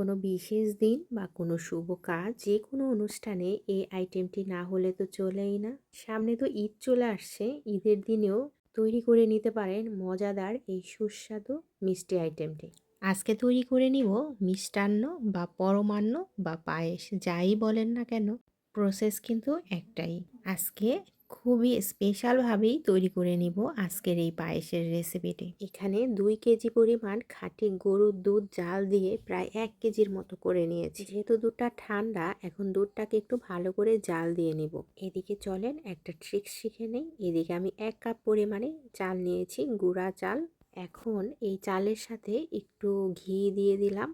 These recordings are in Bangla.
কোনো বিশেষ দিন বা কোনো শুভ কাজ যে কোনো অনুষ্ঠানে এই আইটেমটি না হলে তো চলেই না। সামনে তো ঈদ চলে আসছে, ঈদের দিনেও তৈরি করে নিতে পারেন মজাদার এই সুস্বাদু মিষ্টি আইটেমটি আজকে তৈরি করে নিব মিষ্টান্ন বা পরমান্ন বা পায়েস, যাই বলেন না কেন প্রসেস কিন্তু একটাই। আজকে খুবই স্পেশালভাবেই তৈরি করে নিব আজকের এই পায়েসের রেসিপিটি এখানে দুই কেজি পরিমাণ খাঁটি গরুর দুধ জাল দিয়ে প্রায় এক কেজির মতো করে নিয়েছি। যেহেতু দুধটা ঠান্ডা, এখন দুধটাকে একটু ভালো করে জাল দিয়ে নিব। এদিকে চলেন, একটা ট্রিক্স শিখে নেই। এদিকে আমি এক কাপ পরিমাণে চাল নিয়েছি, গুঁড়া চাল। এখন এই চালের সাথে একটু ঘি দিয়ে দিলাম।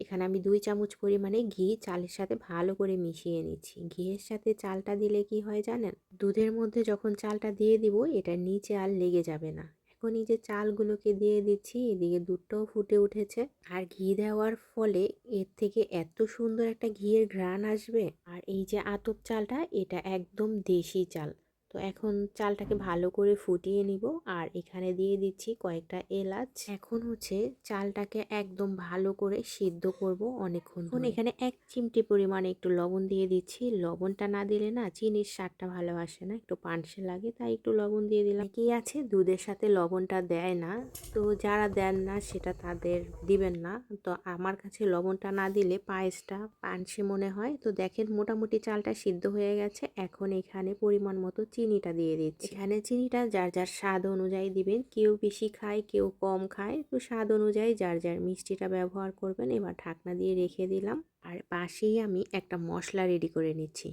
এখানে আমি দুই চামচ পরিমাণে ঘি চালের সাথে ভালো করে মিশিয়ে নিচ্ছি। ঘিয়ের সাথে চালটা দিলে কি হয় জানেন? দুধের মধ্যে যখন চালটা দিয়ে দিব, এটা নিচে আর লেগে যাবে না। এখন এই যে চালগুলোকে দিয়ে দিচ্ছি, এদিকে দুধটাও ফুটে উঠেছে। আর ঘি দেওয়ার ফলে এর থেকে এত সুন্দর একটা ঘিয়ের ঘ্রাণ আসবে। আর এই যে আতপ চালটা, এটা একদম দেশি চাল। তো এখন চালটাকে ভালো করে ফুটিয়ে নিব। আর এখানে দিয়ে দিচ্ছি কয়েকটা এলাচ। এখন হচ্ছে চালটাকে একদম ভালো করে সিদ্ধ করব অনেকক্ষণ এখন এক চিমটি পরিমাণে একটু লবণ দিয়ে দিচ্ছি। লবণটা না দিলে না চিনির স্বাদটা ভালো আসে না, একটু পানসে লাগে, তাই একটু লবণ দিয়ে দিলাম। কি আছে দুধের সাথে লবণটা দেয় না, তো যারা দেন না সেটা তাদের দিবেন না। তো আমার কাছে লবণটা না দিলে পায়েসটা পানসে মনে হয়। তো দেখেন মোটামুটি চালটা সিদ্ধ হয়ে গেছে। এখন এখানে পরিমাণ মতো চিনিটা দিয়ে দিচ্ছি। এখানে চিনিটা যার যার স্বাদ অনুযায়ী দিবেন। কেউ বেশি খায়, কেউ কম খায়। তো স্বাদ অনুযায়ী যার যার মিষ্টিটা ব্যবহার করবেন, এবার ঢাকনা দিয়ে রেখে দিলাম। আর পাশেই আমি একটা মশলা রেডি করে নিচ্ছি।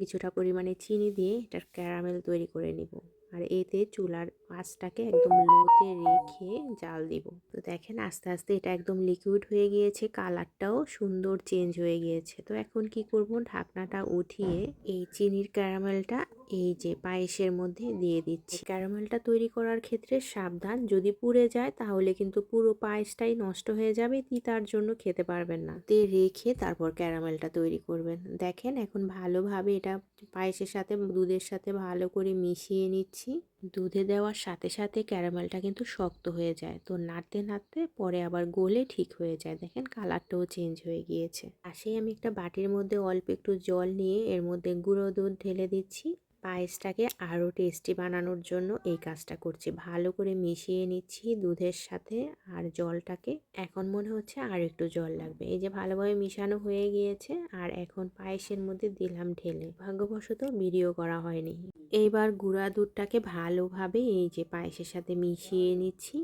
কিছুটা পরিমাণে চিনি দিয়ে এটার ক্যারামেল তৈরি করে নিব। আর এতে চুলার আঁচটাকে একদম লোতে রেখে জাল দিব। তো দেখেন আস্তে আস্তে এটা একদম লিকুইড হয়ে গিয়েছে কালারটাও সুন্দর চেঞ্জ হয়ে গিয়েছে। তো এখন কি করব? ঢাকনাটা উঠিয়ে এই চিনির ক্যারামেলটা এই যে পায়েসের মধ্যে দিয়ে দিচ্ছি। ক্যারামেলটা তৈরি করার ক্ষেত্রে সাবধান, যদি পুড়ে যায় তাহলে কিন্তু পুরো পায়েসটাই নষ্ট হয়ে যাবে তিতার জন্য খেতে পারবেন না। তে রেখে তারপর ক্যারামেলটা তৈরি করবেন। দেখেন এখন ভালোভাবে এটা পায়েসের সাথে, দুধের সাথে ভালো করে মিশিয়ে নিচ্ছি। দুধে দেওয়ার সাথে সাথে ক্যারামেলটা কিন্তু শক্ত হয়ে যায়। তো নাড়তে নাড়তে পরে আবার গোলে ঠিক হয়ে যায়। দেখেন কালারটাও চেঞ্জ হয়ে গিয়েছে। আসেই আমি একটা বাটির মধ্যে অল্প একটু জল নিয়ে এর মধ্যে গুঁড়ো দুধ ঢেলে দিচ্ছি। পায়েসটাকে আরও টেস্টি বানানোর জন্য এই কাজটা করছি। ভালো করে মিশিয়ে নিচ্ছি দুধের সাথে আর জলটাকে। এখন মনে হচ্ছে আর একটু জল লাগবে। এই যে ভালোভাবে মিশানো হয়ে গিয়েছে আর এখন পায়েসের মধ্যে দিলাম ঢেলে। ভাগ্যবশত ভিডিও করা হয়নি। এইবার গুঁড়া দুধটাকে ভালোভাবে এই যে পায়েসের সাথে মিশিয়ে নিচ্ছি।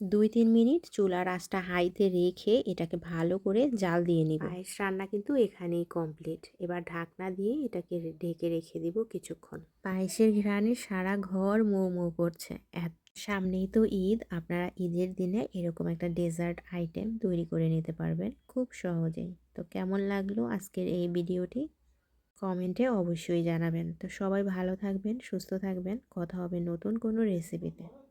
দুই তিন মিনিট চুলার আঁচটা হাইতে রেখে এটাকে ভালো করে জাল দিয়ে নিব। পায়েস রান্না কিন্তু এখানেই কমপ্লিট। এবার ঢাকনা দিয়ে এটাকে ঢেকে রেখে দিব কিছুক্ষণ। পায়েসের ঘ্রাণে সারা ঘর মৌ মৌ করছে। এত সামনেই তো ঈদ। আপনারা ঈদের দিনে এরকম একটা ডেজার্ট আইটেম তৈরি করে নিতে পারবেন খুব সহজেই। তো কেমন লাগল আজকের এই ভিডিওটি? কমেন্টে অবশ্যই জানাবেন। তো সবাই ভালো থাকবেন সুস্থ থাকবেন। কথা হবে নতুন কোনো রেসিপিতে।